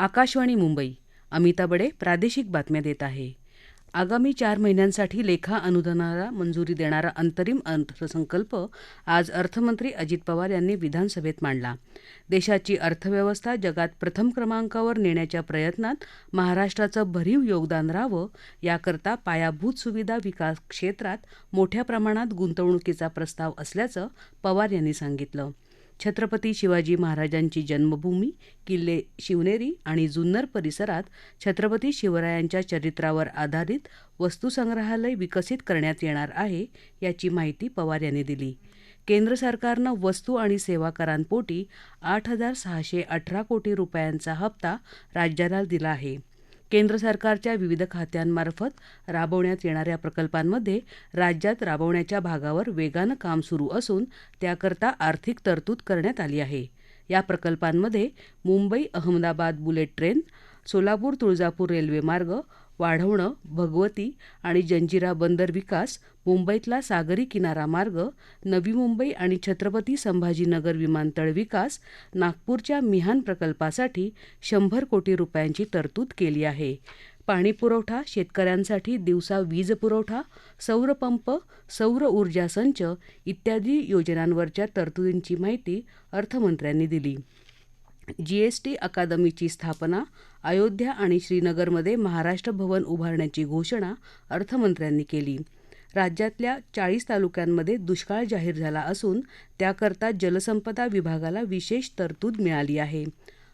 आकाशवाणी मुंबई. अमिता बडे प्रादेशिक बातम्या देत आहे. आगामी चार महिन्यांसाठी लेखा अनुदानाला मंजुरी देणारा अंतरिम अर्थसंकल्प आज अर्थमंत्री अजित पवार यांनी विधानसभेत मांडला. देशाची अर्थव्यवस्था जगात प्रथम क्रमांकावर नेण्याच्या प्रयत्नात महाराष्ट्राचं भरीव योगदान राहावं याकरता पायाभूत सुविधा विकास क्षेत्रात मोठ्या प्रमाणात गुंतवणुकीचा प्रस्ताव असल्याचं पवार यांनी सांगितलं. छत्रपती शिवाजी महाराजांची जन्मभूमी किल्ले शिवनेरी आणि जुन्नर परिसरात छत्रपती शिवरायांच्या चरित्रावर आधारित वस्तुसंग्रहालय विकसित करण्यात येणार आहे याची माहिती पवार यांनी दिली. केंद्र सरकारनं वस्तू आणि सेवा करांपोटी आठ हजार सहाशे अठरा कोटी रुपयांचा हप्ता राज्याला दिला आहे. केंद्र सरकारच्या विविध खात्यांमार्फत राबवण्यात येणाऱ्या प्रकल्पांमध्ये राज्यात राबवण्याच्या भागावर वेगानं काम सुरू असून त्याकरता आर्थिक तरतूद करण्यात आली आहे. या प्रकल्पांमध्ये Mumbai Ahmedabad bullet train Solapur Tuljapur railway मार्ग वाढवणं भगवती आणि जंजिरा बंदर विकास मुंबईतला सागरी किनारा मार्ग नवी मुंबई आणि छत्रपती संभाजीनगर विमानतळ विकास नागपूरच्या मिहान प्रकल्पासाठी शंभर कोटी रुपयांची तरतूद केली आहे. पाणीपुरवठा शेतकऱ्यांसाठी दिवसा वीज पुरवठा सौरपंप सौर ऊर्जा संच इत्यादी योजनांवरच्या तरतुदींची माहिती अर्थमंत्र्यांनी दिली. जीएसटी अकादमीची स्थापना अयोध्या आणि श्रीनगरमध्ये महाराष्ट्र भवन उभारण्याची घोषणा अर्थमंत्र्यांनी केली. राज्यातल्या चाळीस तालुक्यांमध्ये दुष्काळ जाहीर झाला असून त्याकरता जलसंपदा विभागाला विशेष तरतूद मिळाली आहे.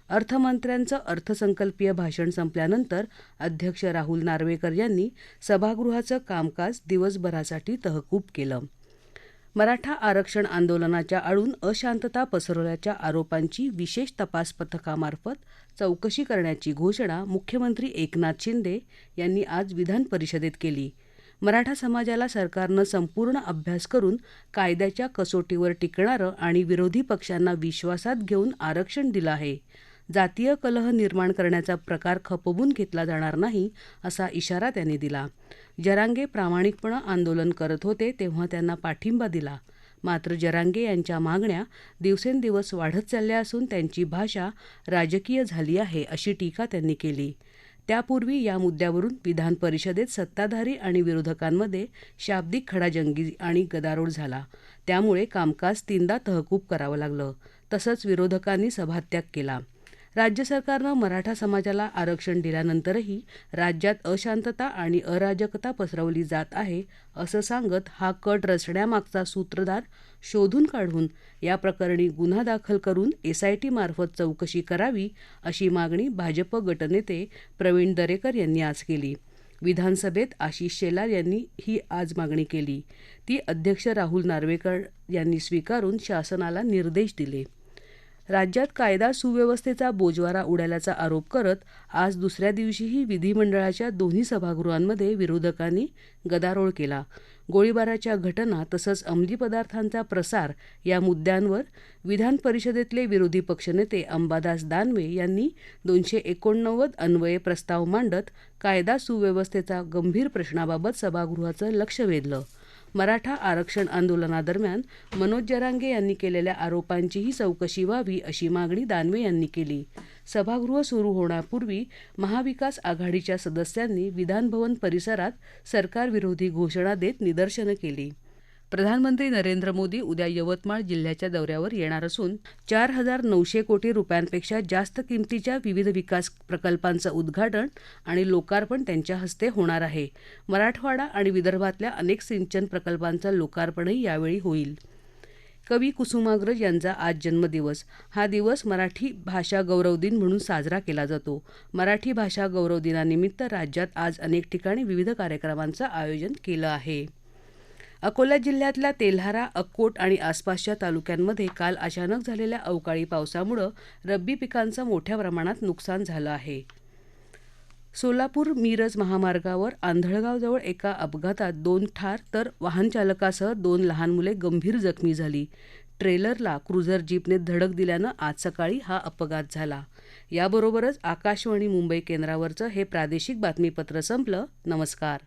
अर्थमंत्र्यांचं अर्थसंकल्पीय भाषण संपल्यानंतर अध्यक्ष राहुल नार्वेकर यांनी सभागृहाचं कामकाज दिवसभरासाठी तहकूब केलं. मराठा आरक्षण आंदोलनाच्या आडून अशांतता पसरवल्याच्या आरोपांची विशेष तपास पथकामार्फत चौकशी करण्याची घोषणा मुख्यमंत्री एकनाथ शिंदे यांनी आज विधान परिषदेत केली. मराठा समाजाला सरकारनं संपूर्ण अभ्यास करून कायद्याच्या कसोटीवर टिकणारं आणि विरोधी पक्षांना विश्वासात घेऊन आरक्षण दिलं आहे. जातीय कलह निर्माण करण्याचा प्रकार खपवून घेतला जाणार नाही असा इशारा त्यांनी दिला. जरांगे प्रामाणिकपणे आंदोलन करत होते तेव्हा त्यांना पाठिंबा दिला. मात्र जरांगे यांच्या मागण्या दिवसेंदिवस वाढत चालल्या असून त्यांची भाषा राजकीय झाली आहे अशी टीका त्यांनी केली. त्यापूर्वी या मुद्द्यावरून विधान परिषदेत सत्ताधारी आणि विरोधकांमध्ये शाब्दिक खडाजंगी आणि गदारोळ झाला. त्यामुळे कामकाज तीनदा तहकूब करावं लागलं. तसंच विरोधकांनी सभात्याग केला. राज्य सरकारनं मराठा समाजाला आरक्षण दिल्यानंतरही राज्यात अशांतता आणि अराजकता पसरवली जात आहे असं सांगत हा कट रचण्यामागचा सूत्रधार शोधून काढून या प्रकरणी गुन्हा दाखल करून एसआयटी मार्फत चौकशी करावी अशी मागणी भाजप गटनेते प्रवीण दरेकर यांनी आज केली. विधानसभेत आशिष शेलार यांनी ही आज मागणी केली. ती अध्यक्ष राहुल नार्वेकर यांनी स्वीकारून शासनाला निर्देश दिले. राज्यात कायदा सुव्यवस्थेचा बोजवारा उडाल्याचा आरोप करत आज दुसऱ्या दिवशीही विधिमंडळाच्या दोन्ही सभागृहांमध्ये विरोधकांनी गदारोळ केला. गोळीबाराच्या घटना तसंच अंमली पदार्थांचा प्रसार या मुद्द्यांवर विधान परिषदेतले विरोधी पक्षनेते अंबादास दानवे यांनी दोनशे एकोणनव्वद अन्वये प्रस्ताव मांडत कायदा सुव्यवस्थेचा गंभीर प्रश्नाबाबत सभागृहाचं लक्ष वेधलं. मराठा आरक्षण आंदोलनादरम्यान मनोज जरांगे यांनी केलेल्या आरोपांचीही चौकशी व्हावी अशी मागणी दानवे यांनी केली. सभागृह सुरू होण्यापूर्वी महाविकास आघाडीच्या सदस्यांनी विधानभवन परिसरात सरकारविरोधी घोषणा देत निदर्शनं केली. प्रधानमंत्री नरेंद्र मोदी उद्या यवतमाळ जिल्ह्याच्या दौऱ्यावर येणार असून चार हजार नऊशे कोटी रुपयांपेक्षा जास्त किमतीच्या विविध विकास प्रकल्पांचं उद्घाटन आणि लोकार्पण त्यांच्या हस्ते होणार आहे. मराठवाडा आणि विदर्भातल्या अनेक सिंचन प्रकल्पांचं लोकार्पणही यावेळी होईल. कवी कुसुमाग्रज यांचा आज जन्मदिवस. हा दिवस मराठी भाषा गौरव दिन म्हणून साजरा केला जातो. मराठी भाषा गौरव दिनानिमित्त राज्यात आज अनेक ठिकाणी विविध कार्यक्रमांचं आयोजन केलं आहे. अकोला जिल्ह्यातल्या तेल्हारा अक्कोट आणि आसपासच्या तालुक्यांमध्ये काल अचानक झालेल्या अवकाळी पावसामुळं रब्बी पिकांचं मोठ्या प्रमाणात नुकसान झालं आहे. सोलापूर मिरज महामार्गावर आंधळगावजवळ एका अपघातात दोन ठार तर वाहनचालकासह दोन लहान मुले गंभीर जखमी झाली. ट्रेलरला क्रुझर जीपने धडक दिल्यानं आज सकाळी हा अपघात झाला. याबरोबरच आकाशवाणी मुंबई केंद्रावरचं हे प्रादेशिक बातमीपत्र संपलं. नमस्कार.